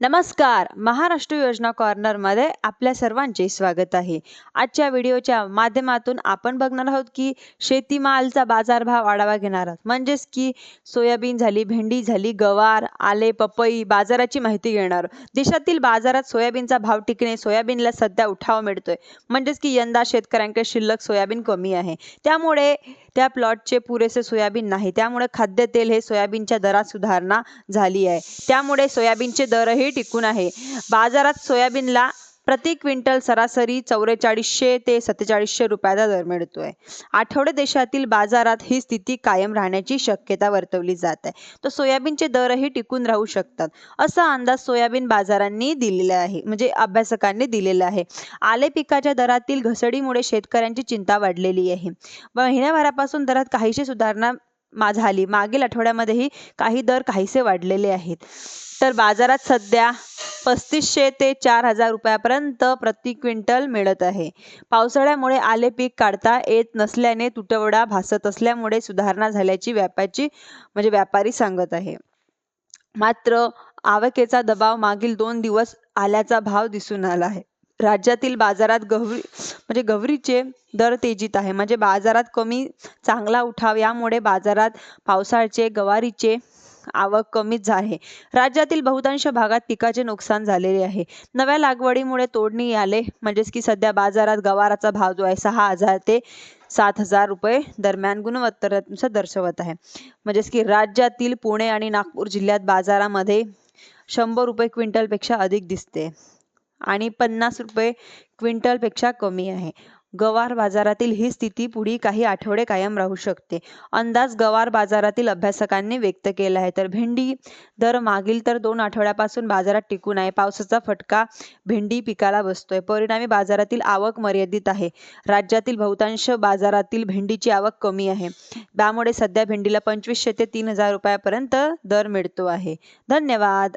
नमस्कार. महाराष्ट्र योजना कॉर्नरमध्ये आपल्या सर्वांचे स्वागत आहे. आजच्या व्हिडिओच्या माध्यमातून आपण बघणार आहोत की शेतीमालचा बाजारभाव आढावा घेणार आहोत. म्हणजेच की सोयाबीन झाली भेंडी झाली गवार आले पपई बाजाराची माहिती घेणार देशातील बाजारात सोयाबीनचा भाव टिकणे सोयाबीनला सध्या उठाव मिळतोय. म्हणजेच की यंदा शेतकऱ्यांकडे शिल्लक सोयाबीन कमी आहे. त्यामुळे त्या प्लॉटचे पुरेसे सोयाबीन नाही. त्यामुळे खाद्यतेल हे सोयाबीनच्या दरात सुधारणा झाली आहे. त्यामुळे सोयाबीनचे दरही टिकून आहे. बाजारात सोयाबीनला प्रति क्विंटल सरासरी चौवेचाळीसशे ते सत्तेचाळीसशे रुपयाचा दर मिळतोय. आठवडे देशातील बाजारात ही स्थिती कायम राहण्याची शक्यता वर्तवली जात आहे. तर सोयाबीनचे दरही टिकून राहू शकतात. असा अंदाज सोयाबीन बाजारांनी दिलेला आहे म्हणजे अभ्यासकांनी दिलेला आहे. आले पिकाच्या दरातील घसडीमुळे शेतकऱ्यांची चिंता वाढलेली आहे. महिन्याभरापासून दरात काहीशी सुधारणा मा झाली मागील आठवड्यामध्येही काही दर काहीसे वाढलेले आहेत. तर बाजारात सध्या पस्तीसशे ते चार हजार रुपयापर्यंत प्रति क्विंटल मिळत आहे. पावसाळ्यामुळे आले पीक काढता येत नसल्याने तुटवडा भासत असल्यामुळे सुधारणा झाल्याची व्यापाची म्हणजे व्यापारी सांगत आहे. मात्र आवकेचा दबाव मागील दोन दिवस आल्याचा भाव दिसून आला आहे. राज्यातील बाजारात गहरी म्हणजे गवारीचे दर तेजीत आहे. म्हणजे बाजारात कमी चांगला उठाव यामुळे बाजारात पावसाळ्याचे गवारीचे आवक कमीच आहे. राज्यातील बहुतांश भागात पिकाचे नुकसान झालेले आहे. नव्या लागवडीमुळे तोडणी आले. म्हणजेच की सध्या बाजारात गवाराचा भाव जो आहे सहा हजार ते सात हजार रुपये दरम्यान गुणवत्तरनुसार दर्शवत आहे. म्हणजेच की राज्यातील पुणे आणि नागपूर जिल्ह्यात बाजारामध्ये शंभर रुपये क्विंटलपेक्षा अधिक दिसते. आणि पन्नास रुपये क्विंटलपेक्षा कमी आहे. गवार बाजारातील ही स्थिती पुढील काही आठवडे कायम राहू शकते. अंदाज गवार बाजारातील अभ्यासकांनी व्यक्त केला आहे. तर भेंडी दर मागील तर दोन आठवड्यापासून बाजारात टिकून आहे. पावसाचा फटका भेंडी पिकाला बसतोय. परिणामी बाजारातील आवक मर्यादित आहे. राज्यातील बहुतांश बाजारातील भेंडीची आवक कमी आहे. त्यामुळे सध्या भेंडीला पंचवीसशे ते तीन हजार रुपयापर्यंत दर मिळतो आहे. धन्यवाद.